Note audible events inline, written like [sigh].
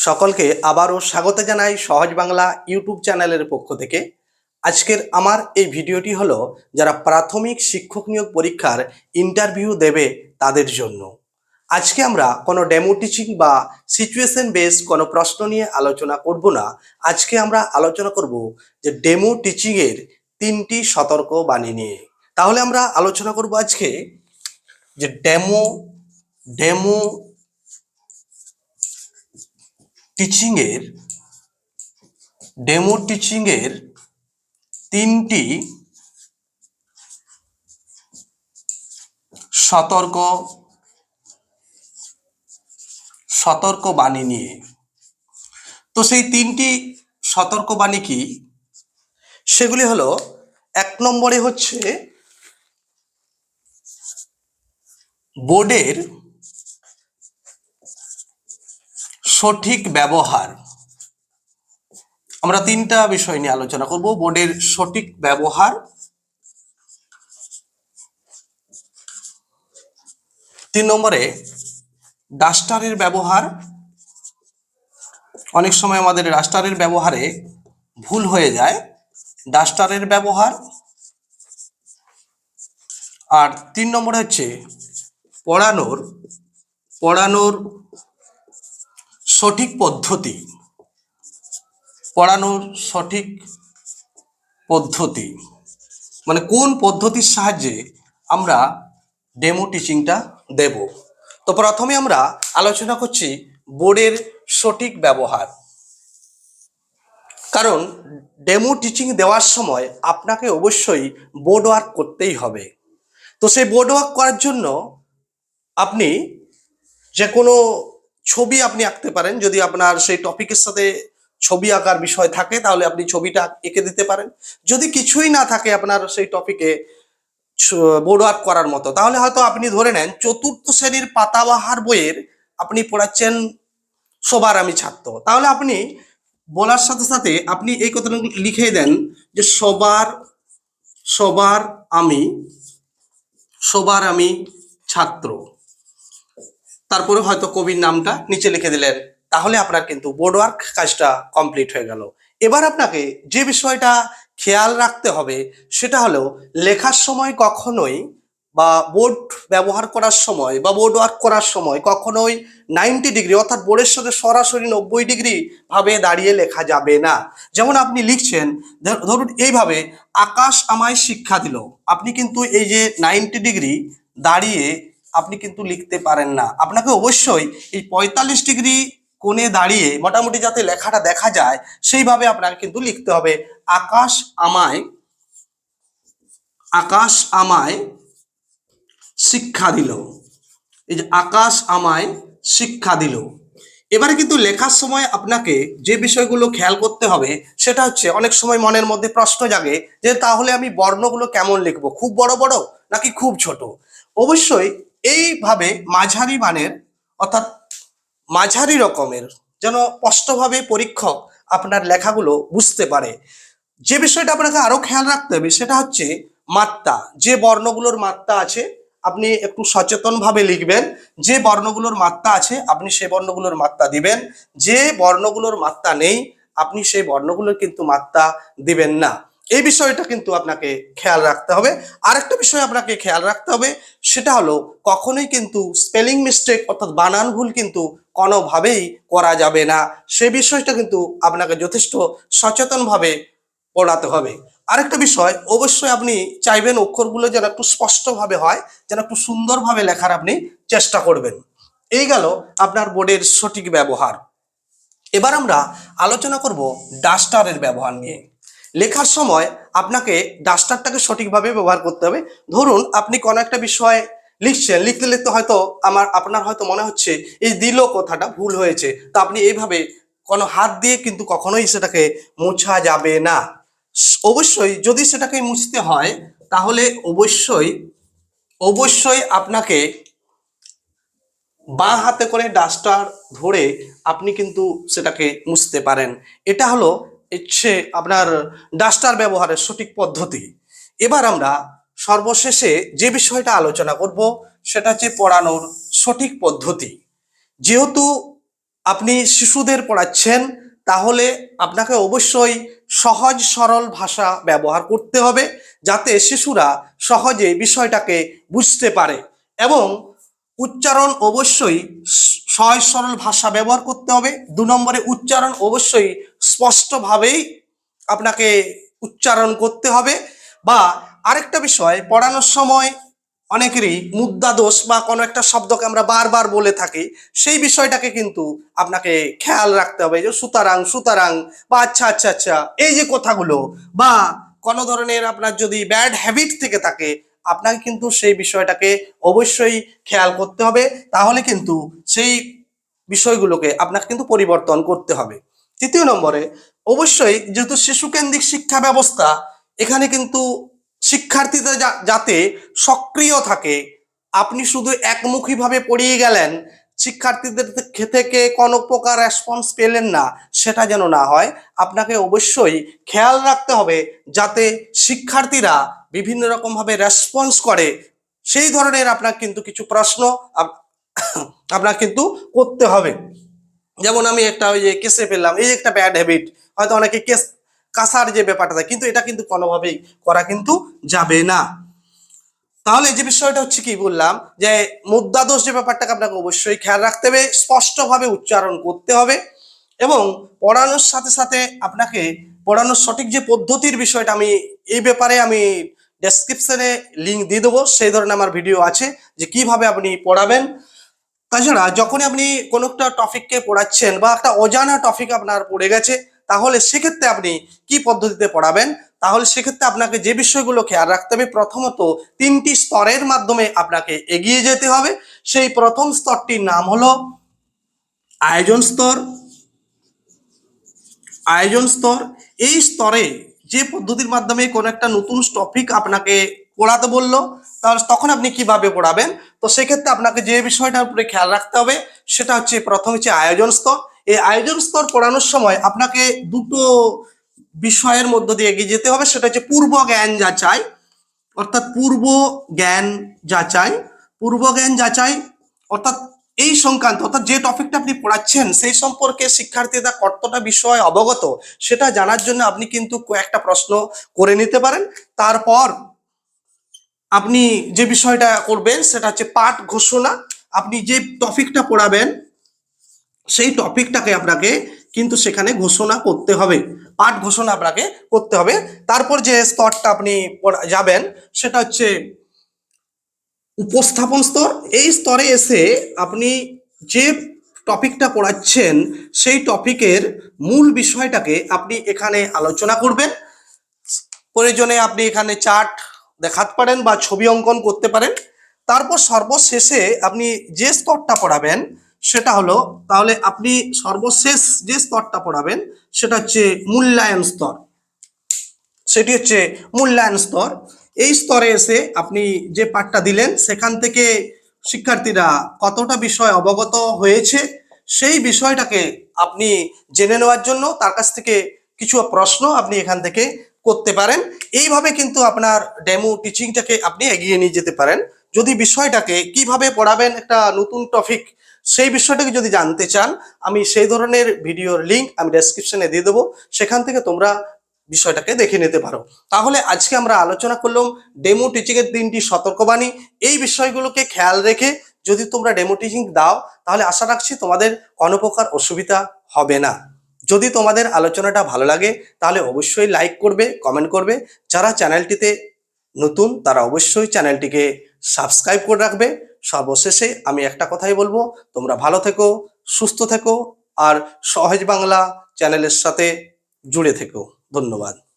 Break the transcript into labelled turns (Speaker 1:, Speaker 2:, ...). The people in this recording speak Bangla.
Speaker 1: সকলকে আবারও স্বাগত জানাই সহজ বাংলা ইউটিউব চ্যানেলের পক্ষ থেকে। আজকের আমার এই ভিডিওটি হলো যারা প্রাথমিক শিক্ষক নিয়োগ পরীক্ষার ইন্টারভিউ দেবে তাদের জন্য। আজকে আমরা কোনো ডেমো টিচিং বা সিচুয়েশন বেস কোনো প্রশ্ন নিয়ে আলোচনা করব না। আজকে আমরা আলোচনা করব যে ডেমো টিচিংয়ের তিনটি সতর্ক বাণী নিয়ে। তাহলে আমরা আলোচনা করব আজকে যে ডেমো ডেমো টিচিংয়ের ডেমো টিচিংয়ের তিনটি সতর্ক সতর্ক বাণী নিয়ে। তো সেই তিনটি সতর্ক বাণী কি? সেগুলি হলো, এক নম্বরে হচ্ছে বোর্ডের সঠিক ব্যবহার। আমরা তিনটা বিষয় নিয়ে আলোচনা করব, বোর্ডের সঠিক ব্যবহার। তিন নম্বরে, ডাস্টারের ব্যবহার। অনেক সময় আমাদের ডাস্টারের ব্যবহারে ভুল হয়ে যায়, ডাস্টারের ব্যবহার। আর তিন নম্বরে হচ্ছে, পড়ানোর পড়ানোর সঠিক পদ্ধতি, পড়ানোর সঠিক পদ্ধতি মানে কোন পদ্ধতির সাহায্যে আমরা ডেমো টিচিংটা দেব? তো প্রথমে আমরা আলোচনা করছি বোর্ডের সঠিক ব্যবহার। কারণ ডেমো টিচিং দেওয়ার সময় আপনাকে অবশ্যই বোর্ড ওয়ার্ক করতেই হবে। তো সেই বোর্ড ওয়ার্ক করার জন্য আপনি যে কোনো ছবি আপনি আঁকতে পারেন। যদি আপনার সেই টপিকের সাথে ছবি আঁকার বিষয় থাকে, তাহলে আপনি ছবিটা এঁকে দিতে পারেন। যদি কিছুই না থাকে আপনার সেই টপিকে বোর্ড ওয়ার্ক করার মতো, তাহলে হয়তো আপনি ধরে নেন, চতুর্থ শ্রেণির পাতাবাহার বইয়ের আপনি পড়াচ্ছেন, সবার আমি ছাত্র। তাহলে আপনি বলার সাথে সাথে আপনি এই কথাটা লিখে দেন যে, সবার সবার আমি সবার আমি ছাত্র। তারপরে হয়তো কবির নামটা নিচে লিখে দিলেন। তাহলে আপনার কিন্তু বোর্ড ওয়ার্ক কাজটা কমপ্লিট হয়ে গেল। এবার আপনাকে যে বিষয়টা খেয়াল রাখতে হবে, সেটা হলো লেখার সময় কখনোই বা বোর্ড ব্যবহার করার সময় বা বোর্ড ওয়ার্ক করার সময় কখনোই নাইনটি ডিগ্রি অর্থাৎ বোর্ডের সাথে সরাসরি নব্বই ডিগ্রি ভাবে দাঁড়িয়ে লেখা যাবে না। যেমন আপনি লিখছেন ধর- ধরুন এইভাবে আকাশ আমায় শিক্ষা দিল। আপনি কিন্তু এই যে নাইনটি ডিগ্রি দাঁড়িয়ে আপনি কিন্তু লিখতে পারেন না। আপনাকে অবশ্যই এই পঁয়তাল্লিশ ডিগ্রি কোণে দাঁড়িয়ে মোটামুটি যাতে লেখাটা দেখা যায়, সেইভাবে আপনাকে কিন্তু লিখতে হবে। আকাশ আমায় আকাশ আমায় শিক্ষা দিল। এই যে আকাশ আমায় শিক্ষা দিল। এবারে কিন্তু লেখার সময় আপনাকে যে বিষয়গুলো খেয়াল করতে হবে, সেটা হচ্ছে অনেক সময় মনের মধ্যে প্রশ্ন জাগে যে তাহলে আমি বর্ণগুলো কেমন লিখব? খুব বড় বড় নাকি খুব ছোট? অবশ্যই এইভাবে মাঝারি মানের, অর্থাৎ মাঝারি রকমের, যেন স্পষ্টভাবে পরীক্ষক আপনার লেখাগুলো বুঝতে পারে। যে বিষয়টা আপনাকে আরও খেয়াল রাখতে হবে সেটা হচ্ছে মাত্রা। যে বর্ণগুলোর মাত্রা আছে, আপনি একটু সচেতনভাবে লিখবেন। যে বর্ণগুলোর মাত্রা আছে, আপনি সেই বর্ণগুলোর মাত্রা দিবেন। যে বর্ণগুলোর মাত্রা নেই, আপনি সেই বর্ণগুলোর কিন্তু মাত্রা দিবেন না। এই বিষয়টা কিন্তু আপনাকে খেয়াল রাখতে হবে। আরেকটা বিষয় আপনাকে খেয়াল রাখতে হবে, সেটা হলো কখনোই কিন্তু স্পেলিং মিস্টেক অর্থাৎ বানান ভুল কিন্তু কোনোভাবেই করা যাবে না। সে বিষয়টা কিন্তু আপনাকে যথেষ্ট সচেতনভাবে পড়াতে হবে। আরেকটা বিষয়, অবশ্যই আপনি চাইবেন অক্ষরগুলো যেন একটু স্পষ্টভাবে হয়, যেন একটু সুন্দরভাবে লেখার আপনি চেষ্টা করবেন। এই গেল আপনার বোর্ডের সঠিক ব্যবহার। এবার আমরা আলোচনা করব ডাস্টারের ব্যবহার নিয়ে। লেখার সময় আপনাকে ডাস্টারটাকে সঠিকভাবে ব্যবহার করতে হবে। ধরুন, আপনি কোনো একটা বিষয়ে লিখছেন, লিখতে লিখতে হয়তো আমার, আপনার হয়তো মনে হচ্ছে, এই দিল কথাটা ভুল হয়েছে। তো আপনি এইভাবে কোনো হাত দিয়ে কিন্তু কখনোই সেটাকে মোছা যাবে না। অবশ্যই যদি সেটাকে মুছতে হয়, তাহলে অবশ্যই অবশ্যই আপনাকে বাঁ হাতে করে ডাস্টার ধরে আপনি কিন্তু সেটাকে মুছতে পারেন। এটা হলো ইচ্ছে আপনার ডাস্টার ব্যবহারের সঠিক পদ্ধতি। এবার আমরা সর্বশেষে যে বিষয়টা আলোচনা করব, সেটা হচ্ছে পড়ানোর সঠিক পদ্ধতি। যেহেতু আপনি শিশুদের পড়াচ্ছেন, তাহলে আপনাকে অবশ্যই সহজ সরল ভাষা ব্যবহার করতে হবে, যাতে শিশুরা সহজে বিষয়টাকে বুঝতে পারে এবং উচ্চারণ অবশ্যই সহজ সরল ভাষা ব্যবহার করতে হবে। দু নম্বরে উচ্চারণ অবশ্যই স্পষ্টভাবেই আপনাকে উচ্চারণ করতে হবে। বা আরেকটা বিষয়, পড়ানোর সময় অনেকেরই মুদ্রা দোষ বা কোনো একটা শব্দকে আমরা বারবার বলে থাকি, সেই বিষয়টাকে কিন্তু আপনাকে খেয়াল রাখতে হবে। যে সুতারাং সুতারাং বা আচ্ছা আচ্ছা আচ্ছা এই যে কথাগুলো বা কোনো ধরনের আপনার যদি ব্যাড হ্যাবিট থেকে থাকে আপনাকে কিন্তু সেই বিষয়টাকে অবশ্যই খেয়াল করতে হবে। তাহলে কিন্তু সেই বিষয়গুলোকে আপনাকে কিন্তু পরিবর্তন করতে হবে। তৃতীয় নম্বরে, অবশ্যই যেহেতু শিশুকেন্দ্রিক শিক্ষা ব্যবস্থা, এখানে কিন্তু শিক্ষার্থীদের যাতে সক্রিয় থাকে, আপনি শুধু একমুখীভাবে পড়িয়ে গেলেন শিক্ষার্থীদের থেকে কোনো প্রকার রেসপন্স পেলেন না, সেটা যেন না হয়, আপনাকে অবশ্যই খেয়াল রাখতে হবে যাতে শিক্ষার্থীরা বিভিন্ন রকমভাবে রেসপন্স করে। সেই ধরনের আপনার কিন্তু কিছু প্রশ্ন আপ- [coughs] আপনার কিন্তু করতে হবে। যেমন আমি একটা ওই যে কেসে ফেললাম, এই একটা ব্যাড হ্যাবিট হয়তো অনেকে কেস কাসার যে ব্যাপারটা থাকে কিন্তু এটা কিন্তু কোনোভাবেই করা কিন্তু যাবে না। তাহলে যে বিষয়টা হচ্ছে কি বললাম, যে মুদ্রা দোষ যে ব্যাপারটাকে আপনাকে অবশ্যই খেয়াল রাখতে হবে, স্পষ্টভাবে উচ্চারণ করতে হবে এবং পড়ানোর সাথে সাথে আপনাকে পড়ানোর সঠিক যে পদ্ধতির বিষয়টা আমি এই ব্যাপারে আমি ডেসক্রিপশনে লিঙ্ক দিয়ে দেবো, সেই ধরনের আমার ভিডিও আছে যে কীভাবে আপনি পড়াবেন। তাছাড়া যখনই আপনি কোনো একটা টপিককে পড়াচ্ছেন বা একটা অজানা টপিক আপনার পড়ে গেছে, তাহলে সেক্ষেত্রে আপনি কি পদ্ধতিতে পড়াবেন তাহলে সেক্ষেত্রে আপনাকে যে বিষয়গুলো খেয়াল রাখতে হবে প্রথমত তিনটি স্তরের মাধ্যমে আপনাকে এগিয়ে যেতে হবে। সেই প্রথম স্তরটির নাম হলো আয়োজন স্তর। আয়োজন স্তর, এই স্তরে যে পদ্ধতির মাধ্যমে কোনো একটা নতুন টপিক আপনাকে পড়াতে বলল তাহলে তখন আপনি কীভাবে পড়াবেন? তো সেক্ষেত্রে আপনাকে যে বিষয়টার উপরে খেয়াল রাখতে হবে, সেটা হচ্ছে প্রথম হচ্ছে আয়োজন স্তর। এই আয়োজন স্তর পড়ানোর সময় আপনাকে দুটো বিষয়ের মধ্য দিয়ে এগিয়ে যেতে হবে, সেটা হচ্ছে পূর্ব জ্ঞান যাচাই। অর্থাৎ পূর্ব জ্ঞান যাচাই, পূর্ব জ্ঞান যাচাই, অর্থাৎ এই সংক্রান্ত, অর্থাৎ যে টপিকটা আপনি পড়াচ্ছেন, সেই সম্পর্কে শিক্ষার্থীরা কতটা বিষয় অবগত, সেটা জানার জন্য আপনি কিন্তু কয়েকটা প্রশ্ন করে নিতে পারেন। তারপর আপনি যে বিষয়টা করবেন, সেটা হচ্ছে পাঠ ঘোষণা। আপনি যে টপিকটা পড়াবেন, সেই টপিকটাকে আপনাকে কিন্তু সেখানে ঘোষণা করতে হবে। পাঠ ঘোষণা আপনাকে করতে হবে। তারপর যে স্তরটা আপনি যাবেন, সেটা হচ্ছে উপস্থাপন স্তর। এই স্তরে এসে আপনি যে টপিকটা পড়াচ্ছেন, সেই টপিকের মূল বিষয়টাকে আপনি এখানে আলোচনা করবেন। প্রয়োজনে আপনি এখানে চার্ট দেখাতে পারেন বা ছবি অঙ্কন করতে পারেন। তারপর সর্বশেষে আপনি যে স্তরটা পড়াবেন সেটা হলো, তাহলে আপনি সর্বশেষ যে স্তরটা পড়াবেন, সেটা হচ্ছে মূল্যায়ন স্তর। সেটি হচ্ছে মূল্যায়ন স্তর। এই স্তরে এসে আপনি যে পাঠটা দিলেন, সেখান থেকে শিক্ষার্থীরা কতটা বিষয় অবগত হয়েছে, সেই বিষয়টাকে আপনি জেনে নেওয়ার জন্য তার কাছ থেকে কিছু প্রশ্ন আপনি এখান থেকে করতে পারেন। এইভাবে কিন্তু আপনার ডেমো টিচিংটাকে আপনি এগিয়ে নিয়ে যেতে পারেন। যদি বিষয়টাকে কীভাবে পড়াবেন, একটা নতুন টপিক সেই বিষয়টাকে যদি জানতে চান, আমি সেই ধরনের ভিডিওর লিংক আমি ডেসক্রিপশনে দিয়ে দেবো। সেখান থেকে তোমরা বিষয়টাকে দেখে নিতে পারো। তাহলে আজকে আমরা আলোচনা করলাম ডেমো টিচিংয়ের তিনটি সতর্কবাণী। এই বিষয়গুলোকে খেয়াল রেখে যদি তোমরা ডেমো টিচিং দাও, তাহলে আশা রাখছি তোমাদের কোনো প্রকার অসুবিধা হবে না। যদি তোমাদের আলোচনাটা ভালো লাগে, তাহলে অবশ্যই লাইক করবে কমেন্ট করবে। যারা চ্যানেলটিতে নতুন, তারা অবশ্যই চ্যানেলটিকে সাবস্ক্রাইব করে রাখবে। সর্বশেষে আমি একটা কথাই বলব, তোমরা ভালো থেকো, সুস্থ থেকো, আর সহজ বাংলা চ্যানেলের সাথে জুড়ে থেকো। ধন্যবাদ।